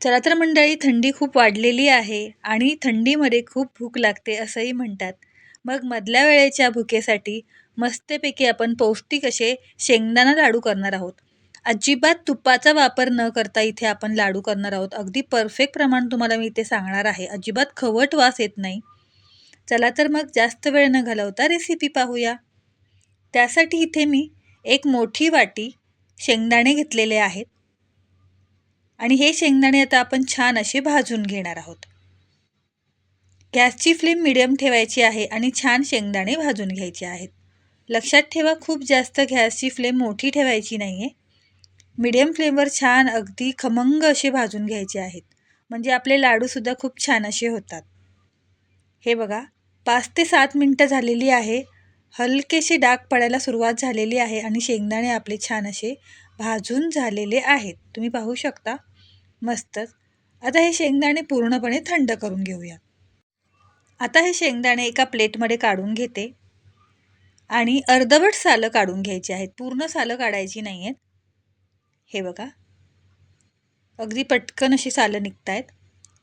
चला तर मंडळी थंडी खूप वाढलेली आहे आणि थंडीमध्ये खूप भूक लागते असंही म्हणतात. मग मधल्या वेळेच्या भुकेसाठी मस्तपैकी आपण पौष्टिक असे शेंगदाणा लाडू करणार आहोत. अजिबात तुपाचा वापर न करता इथे आपण लाडू करणार आहोत. अगदी परफेक्ट प्रमाण तुम्हाला मी इथे सांगणार आहे. अजिबात खवट वास येत नाही. चला तर मग जास्त वेळ न घालवता रेसिपी पाहूया. त्यासाठी इथे मी एक मोठी वाटी शेंगदाणे घेतलेले आहेत. आणि हे शेंगदाणे आता आपण छान असे भाजून घेणार आहोत. गॅसची फ्लेम मिडियम ठेवायची आहे आणि छान शेंगदाणे भाजून घ्यायचे आहेत. लक्षात ठेवा खूप जास्त गॅसची फ्लेम मोठी ठेवायची नाही आहे मिडियम फ्लेमवर छान अगदी खमंग असे भाजून घ्यायचे आहेत. म्हणजे आपले लाडूसुद्धा खूप छान असे होतात. हे बघा पाच ते सात मिनटं झालेली आहे. हलकेसे डाग पडायला सुरुवात झालेली आहे आणि शेंगदाणे आपले छान असे भाजून झालेले आहेत. तुम्ही पाहू शकता. मस्तच आता हे शेंगदाणे पूर्णपणे थंड करून घेऊया. आता हे शेंगदाणे एका प्लेटमध्ये काढून घेते. आणि अर्धवट सालं काढून घ्यायची आहेत. पूर्ण सालं काढायची नाही आहेत हे बघा. अगदी पटकन अशी सालं निघत आहेत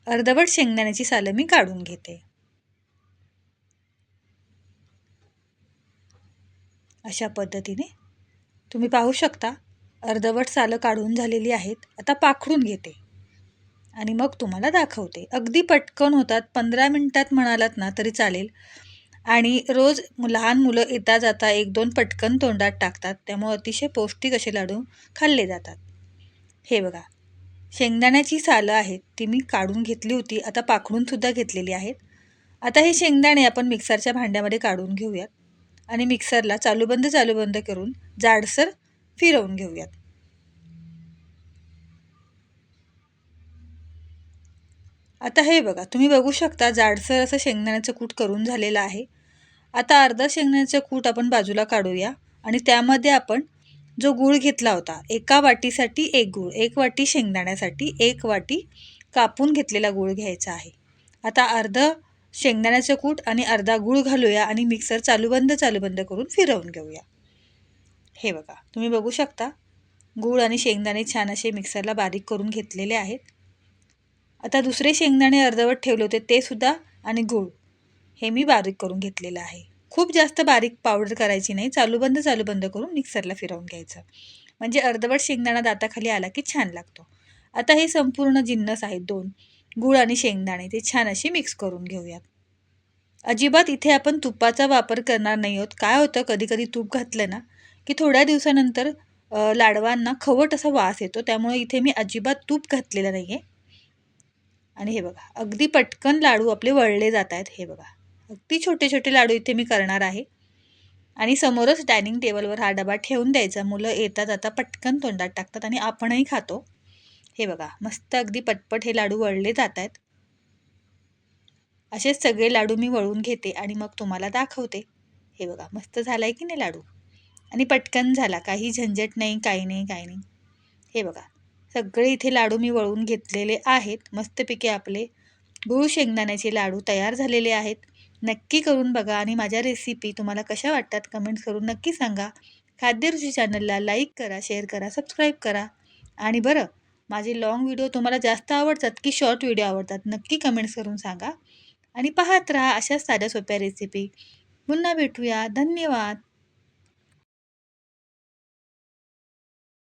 अर्धवट शेंगदाण्याची सालं मी काढून घेते. अशा पद्धतीने. तुम्ही पाहू शकता. अर्धवट सालं काढून झालेली आहेत आता पाखडून घेते. आणि मग तुम्हाला दाखवते. अगदी पटकन होतात पंधरा मिनटात म्हणालात ना तरी चालेल. आणि रोज लहान मुलं येता जाता एक दोन पटकन तोंडात टाकतात त्यामुळे अतिशय पौष्टिक असे लाडू खाल्ले जातात. हे बघा शेंगदाण्याची सालं आहेत ती मी काढून घेतली होती आता पाखडूनसुद्धा घेतलेली आहेत. आता हे शेंगदाणे आपण मिक्सरच्या भांड्यामध्ये काढून घेऊयात. आणि मिक्सरला चालूबंद चालूबंद करून जाडसर फिरवून घेऊयात. आता हे बघा तुम्ही बघू शकता जाडसर असं शेंगदाण्याचं कूट करून झालेलं आहे. आता अर्धा शेंगदाण्याचं कूट आपण बाजूला काढूया आणि त्यामध्ये आपण जो गूळ घेतला होता एका वाटीसाठी एक गूळ एक वाटी शेंगदाण्यासाठी एक वाटी कापून घेतलेला गूळ घ्यायचा आहे. आता अर्ध शेंगदाण्याचं कूट आणि अर्धा गूळ घालूया आणि मिक्सर चालूबंद चालूबंद करून फिरवून घेऊया. हे बघा तुम्ही बघू शकता गूळ आणि शेंगदाणे छान असे मिक्सरला बारीक करून घेतलेले आहेत. आता दुसरे शेंगदाणे अर्धवट ठेवले होते ते सुद्धा आणि गूळ हे मी बारीक करून घेतलेलं आहे. खूप जास्त बारीक पावडर करायची नाही चालू बंद चालू बंद करून मिक्सरला फिरवून घ्यायचं. म्हणजे अर्धवट शेंगदाणा दाताखाली आला की छान लागतो. आता हे संपूर्ण जिन्नस आहेत दोन गूळ आणि शेंगदाणे ते छान असे मिक्स करून घेऊयात. अजिबात इथे आपण तुपाचा वापर करणार नाही आहोत. काय होतं कधी कधी तूप घातलं ना की थोड्या दिवसानंतर लाडवांना खवट असा वास येतो. त्यामुळे इथे मी अजिबात तूप घातलेलं नाही आहे आणि हे बघा अगदी पटकन लाडू आपले वळले जात आहेत. हे बघा अगदी छोटे छोटे लाडू इथे मी करणार आहे. आणि समोरच डायनिंग टेबलवर हा डबा ठेवून द्यायचा. मुलं येतात आता पटकन तोंडात टाकतात आणि आपणही खातो. हे बघा मस्त अगदी पटपट हे लाडू वळले जात आहेत. असेच सगळे लाडू मी वळून घेते आणि मग तुम्हाला दाखवते. हे बघा मस्त झाला आहे की नाही लाडू? आणि पटकन झाला. काही झंझट नाही काही नाही काही नाही. हे बघा सगळे इथे लाडू मी वळून घेतलेले आहेत. मस्तपैकी आपले गुळ शेंगदाण्याचे लाडू तयार झालेले आहेत. नक्की करून बघा आणि माझ्या रेसिपी तुम्हाला कशा वाटतात कमेंट्स करून नक्की सांगा. खाद्यरुची चॅनलला लाईक करा शेअर करा सबस्क्राईब करा. आणि बरं माझे लाँग व्हिडिओ तुम्हाला जास्त आवडतात की शॉर्ट व्हिडिओ आवडतात नक्की कमेंट्स करून सांगा. आणि पाहत राहा अशाच साध्या सोप्या रेसिपी पुन्हा भेटूया. धन्यवाद.